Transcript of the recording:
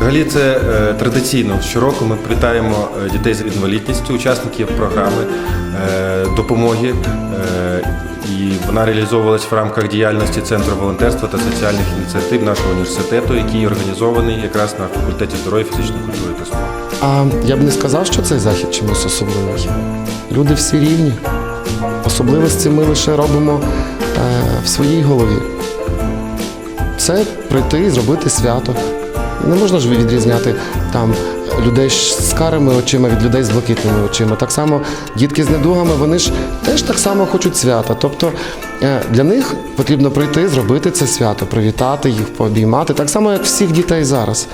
Взагалі, це е, традиційно. Щороку ми привітаємо е, дітей з інвалідністю, учасників програми е, допомоги. І вона реалізовувалась в рамках діяльності Центру волонтерства та соціальних ініціатив нашого університету, який організований якраз на факультеті здоров'я, фізичної культури та спорту. А я б не сказав, що цей захід чимось особливий. Люди всі рівні. Особливості ми лише робимо е, в своїй голові. Це прийти і зробити свято. Не можна ж відрізняти там людей з карими очима від людей з блакитними очима. Так само дітки з недугами, вони ж теж так само хочуть свята. Тобто е, для них потрібно прийти, зробити це свято, привітати їх, пообіймати, так само, як всіх дітей зараз.